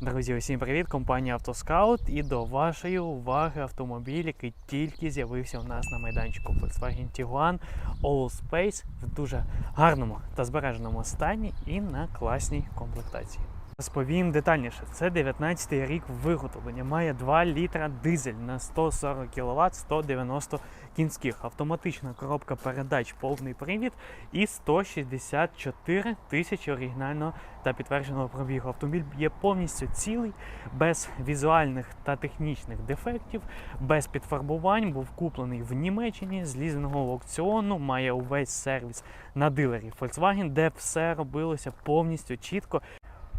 Друзі, усім привіт! Компанія Автоскаут і до вашої уваги автомобіль, який тільки з'явився у нас на майданчику Volkswagen Tiguan All Space в дуже гарному та збереженому стані і на класній комплектації. Розповім детальніше. Це 19 й рік виготовлення. Має 2 літра дизель на 140 кВт, 190 кінських. Автоматична коробка передач, повний привід і 164 тисячі оригінального та підтвердженого пробігу. Автомобіль є повністю цілий, без візуальних та технічних дефектів, без підфарбувань. Був куплений в Німеччині з лізингового аукціону. Має увесь сервіс на дилері Volkswagen, де все робилося повністю чітко.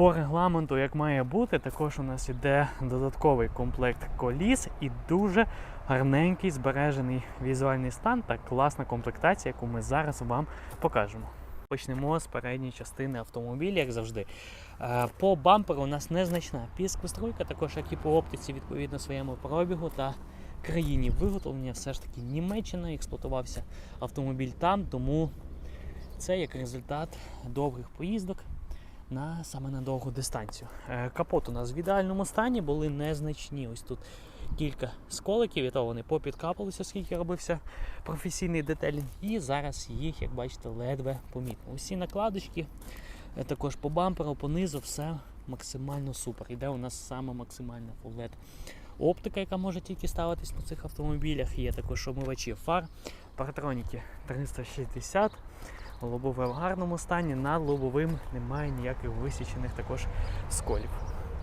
По регламенту, як має бути, також у нас іде додатковий комплект коліс і дуже гарненький збережений візуальний стан та класна комплектація, яку ми зараз вам покажемо. Почнемо з передньої частини автомобіля, як завжди. Е, По бамперу у нас незначна піскостройка, також як і по оптиці, відповідно своєму пробігу та країні виготовлення. Все ж таки Німеччина експлуатувався автомобіль там, тому це як результат довгих поїздок на саме на довгу дистанцію. Е, Капот у нас в ідеальному стані були незначні. Ось тут кілька сколиків, і то вони попідкапалися, оскільки робився професійний детелінг. І зараз їх, як бачите, ледве помітно. Усі накладочки, е, також по бамперу, по низу, все максимально супер. Іде у нас саме максимальна LED оптика, яка може тільки ставитись на цих автомобілях. Є також омивачі фар, паратроніки 360. Лобове в гарному стані, над лобовим немає ніяких висічених також сколів.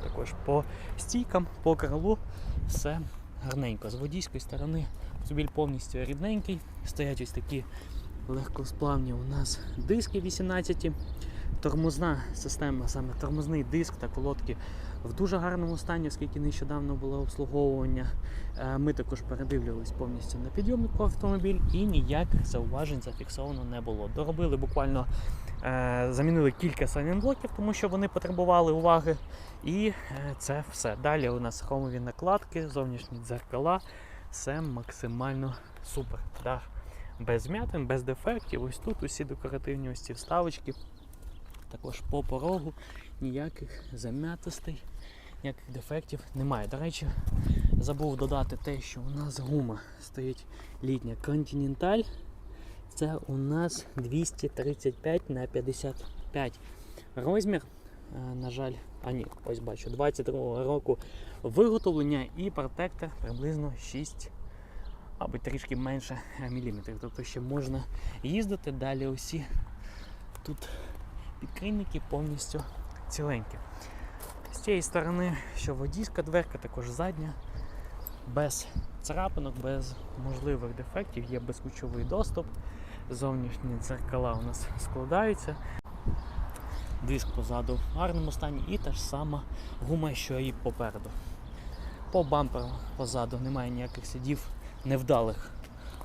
Також по стійкам, по крилу все гарненько. З водійської сторони автомобіль повністю рідненький. Стоять ось такі легкосплавні у нас диски 18. Тормозна система, саме тормозний диск та колодки в дуже гарному стані, оскільки нещодавно було обслуговування. Е, Ми також передивлювались повністю на підйомнику автомобіль і ніяких зауважень зафіксовано не було. Доробили буквально е, замінили кілька салінблоків, тому що вони потребували уваги. І е, це все. Далі у нас хромові накладки, зовнішні дзеркала. Все максимально супер. Дах без м'ятин, без дефектів. Ось тут усі декоративні ось ці вставочки. Також по порогу ніяких зам'ятостей, ніяких дефектів немає. До речі, забув додати те, що у нас гума стоїть літня Continental. Це у нас 235 на 55 розмір. Е, На жаль, а ні, ось бачу, 22-го року виготовлення і протектор приблизно 6 або трішки менше міліметрів. Тобто ще можна їздити. Далі усі тут підкрийники повністю ціленькі. З цієї сторони, що водійська дверка, також задня, без царапинок, без можливих дефектів, є безключовий доступ. Зовнішні дзеркала у нас складаються. Диск позаду в гарному стані і та ж сама гума, що і попереду. По бамперу позаду немає ніяких слідів невдалих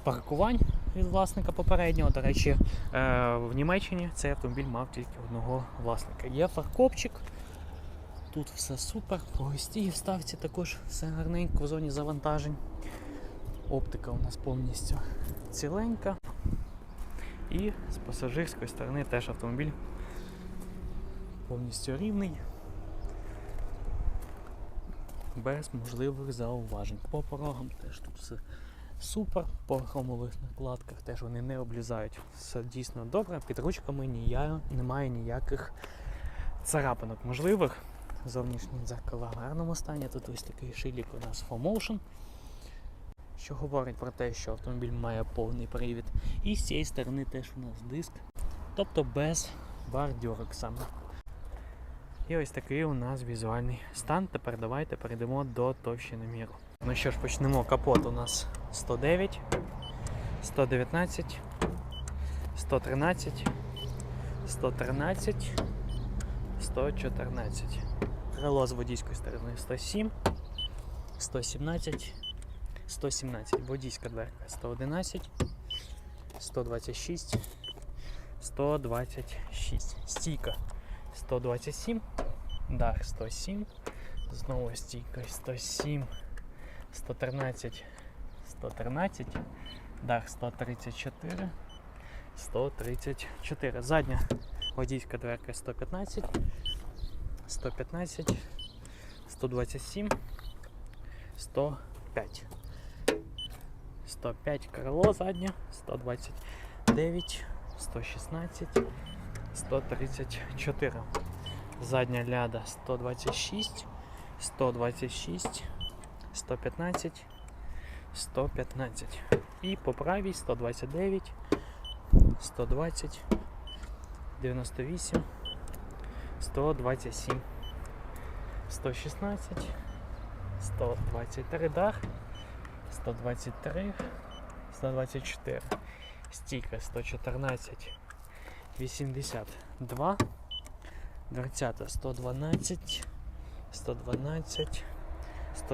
паркувань від власника попереднього. До речі, е, в Німеччині цей автомобіль мав тільки одного власника. Є фаркопчик. Тут все супер, по гостій вставці також все гарненько в зоні завантажень. Оптика у нас повністю ціленька. І з пасажирської сторони теж автомобіль повністю рівний, без можливих зауважень. По порогам теж тут все супер, по хромових накладках теж вони не облізають. Все дійсно добре, під ручками нія... немає ніяких царапинок можливих. Зовнішні дзеркала в гарному стані. Тут ось такий шилік у нас FOMotion, що говорить про те, що автомобіль має повний привід. І з цієї сторони теж у нас диск, тобто без бордюрок саме. І ось такий у нас візуальний стан. Тепер давайте перейдемо до товщини міру. Ну що ж, почнемо. Капот у нас 109, 119, 113, 113, 114. Крило з водійської сторони 107, 117, 117. Водійська дверка 111, 126, 126. Стійка 127, дах 107, знову стійка 107, 113, 113, дах 134, 134. Задня водійська дверка 115, 115, 127, 105. 105 крило заднє, 129, 116, 134. Задня ляда 126, 126, 115, 115. І по правій 129, 120, 98, 127, 116, 123 дах, 123, 124, стійка 114, 82, дверцята 112, 112,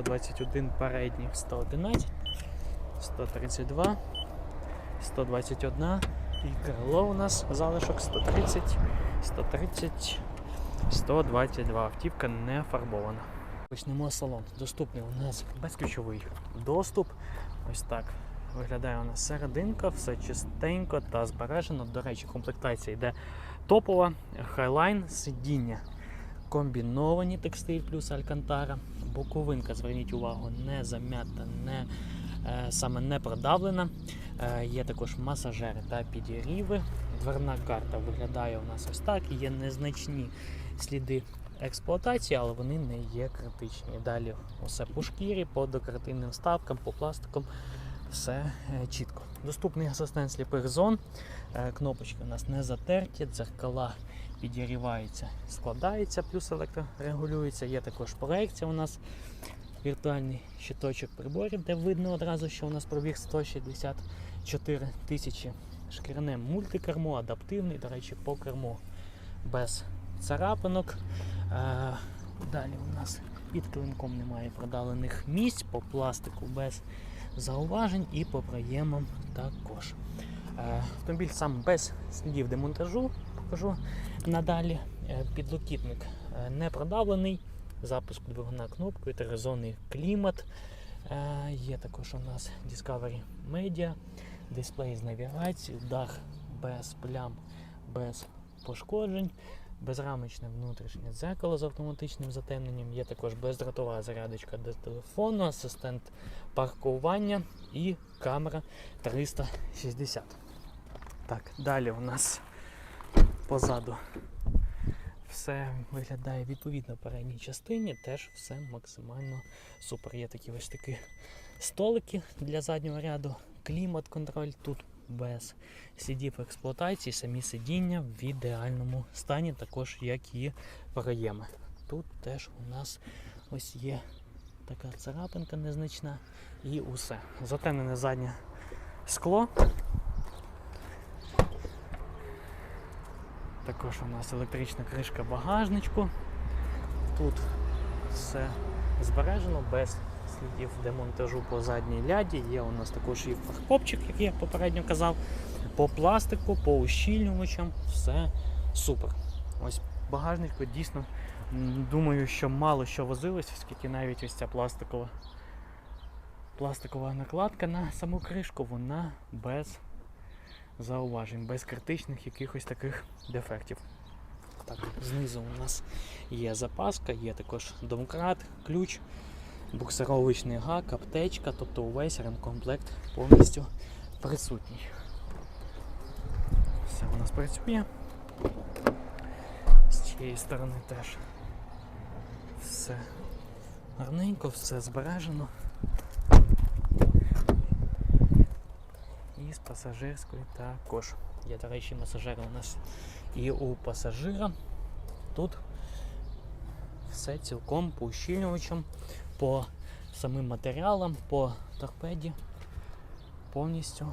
121 передніх, 111, 132, 121 і крило у нас залишок 130, 130, 122. Автівка не фарбована. Почнемо салон. Доступний у нас безключовий доступ. Ось так виглядає у нас серединка, все чистенько та збережено. До речі, комплектація йде топова, хайлайн, сидіння. Комбіновані текстиль плюс алькантара. Боковинка, зверніть увагу, не зам'ята, не, е, саме не продавлена. Е, є також масажери та підігріви. Дверна карта виглядає у нас ось так. Є незначні сліди експлуатації, але вони не є критичні. Далі усе по шкірі, по декоративним вставкам, по пластикам. Все е, чітко. Доступний асистент сліпих зон. Кнопочки у нас не затерті, дзеркала підігріваються, складаються, плюс електрорегулюється. Є також проекція у нас. Віртуальний щиточок приборів, де видно одразу, що у нас пробіг 164 тисячі. Шкіряне мультикермо, адаптивний, до речі, по керму без царапинок. Е, Далі у нас під клинком немає продавлених місць, по пластику без зауважень і по проємам також. Е, Автомобіль сам без слідів демонтажу, покажу надалі. Е, Підлокітник е, не продавлений, запуск двигуна кнопкою, тризонний клімат. Е, Є також у нас Discovery Media, дисплей з навігацією, дах без плям, без пошкоджень, безрамочне внутрішнє дзеркало з автоматичним затемненням, є також бездротова зарядочка до телефону, асистент паркування і камера 360. Так, далі у нас позаду все виглядає відповідно передній частині, теж все максимально супер. Є такі ось такі столики для заднього ряду, клімат-контроль тут без слідів експлуатації, самі сидіння в ідеальному стані, також як і проєми. Тут теж у нас ось є така царапинка незначна і усе. Затемнене заднє скло. Також у нас електрична кришка багажничку. Тут все збережено без слідів демонтажу по задній ляді. Є у нас також і фаркопчик, як я попередньо казав. По пластику, по ущільнювачам, все супер. Ось багажнику дійсно думаю, що мало що возилось, оскільки навіть ось ця пластикова пластикова накладка на саму кришку, вона без зауважень, без критичних якихось таких дефектів. Так, знизу у нас є запаска, є також домкрат, ключ, буксировочний гак, аптечка, тобто увесь ремкомплект повністю присутній. Все у нас працює. З цієї сторони теж все гарненько, все збережено. пасажирської також. Є, до речі, масажири у нас і у пасажира. Тут все цілком по ущільнювачам, по самим матеріалам, по торпеді повністю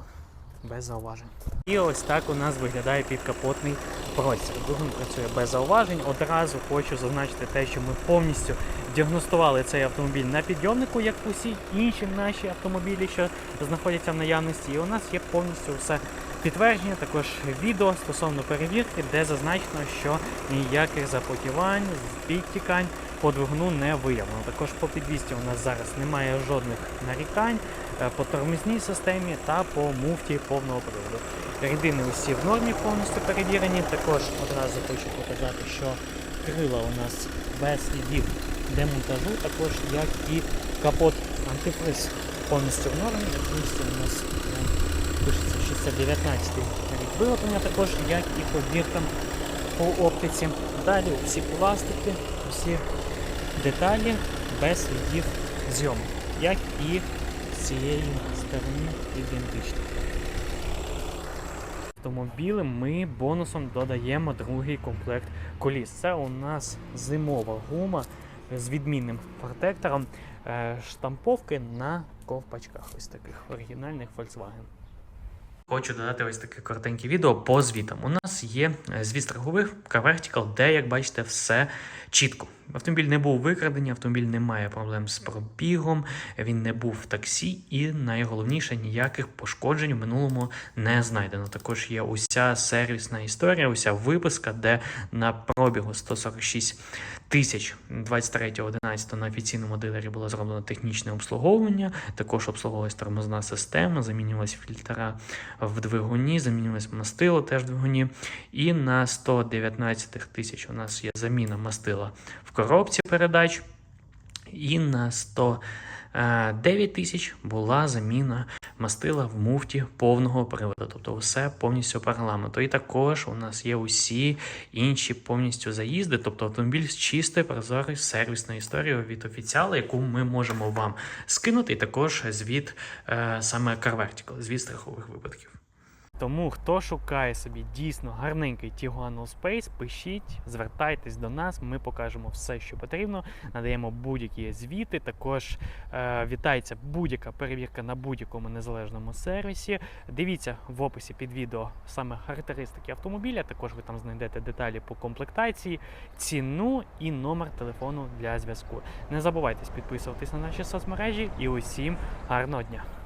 без зауважень. І ось так у нас виглядає підкапотний простір. Двигун працює без зауважень. Одразу хочу зазначити те, що ми повністю діагностували цей автомобіль на підйомнику, як усі інші наші автомобілі, що знаходяться в наявності. І у нас є повністю все підтвердження, також відео стосовно перевірки, де зазначено, що ніяких запотівань, підтікань по двигуну не виявлено. Також по підвісті у нас зараз немає жодних нарікань е, по тормозній системі та по муфті повного приводу. Рідини усі в нормі повністю перевірені. Також одразу хочу показати, що крила у нас без слідів демонтажу, також як і капот антифриз повністю в нормі. Повністю у нас е, пишеться 619 рік виготовлення, також як і по біркам по оптиці. Далі всі пластики, всі деталі без слідів зйому, як і з цієї сторони ідентично. Автомобіли ми бонусом додаємо другий комплект коліс. Це у нас зимова гума з відмінним протектором е, штамповки на ковпачках, ось таких оригінальних Volkswagen. Хочу додати ось таке коротеньке відео по звітам. У нас є е, звіт страхових Car-Vertical, де, як бачите, все чітко. Автомобіль не був викрадений, автомобіль не має проблем з пробігом, він не був в таксі, і найголовніше ніяких пошкоджень в минулому не знайдено. Також є уся сервісна історія, уся виписка, де на пробігу 146 тисяч 23.11 на офіційному дилері було зроблено технічне обслуговування. Також обслуговувалась тормозна система, замінювалися фільтра в двигуні, замінювалось мастило теж в двигуні. І на 119 тисяч у нас є заміна мастила в коробці передач. І на 109 тисяч була заміна мастила в муфті повного приводу, тобто все повністю по регламенту. І також у нас є усі інші повністю заїзди, тобто автомобіль з чистою прозорою сервісною історією від офіціала, яку ми можемо вам скинути, і також звіт е, саме Car Vertical, звіт страхових випадків. Тому хто шукає собі дійсно гарненький Tiguan Allspace, пишіть, звертайтесь до нас, ми покажемо все, що потрібно, надаємо будь-які звіти. Також е, вітається будь-яка перевірка на будь-якому незалежному сервісі. Дивіться в описі під відео саме характеристики автомобіля. Також ви там знайдете деталі по комплектації, ціну і номер телефону для зв'язку. Не забувайте підписуватись на наші соцмережі і усім гарного дня!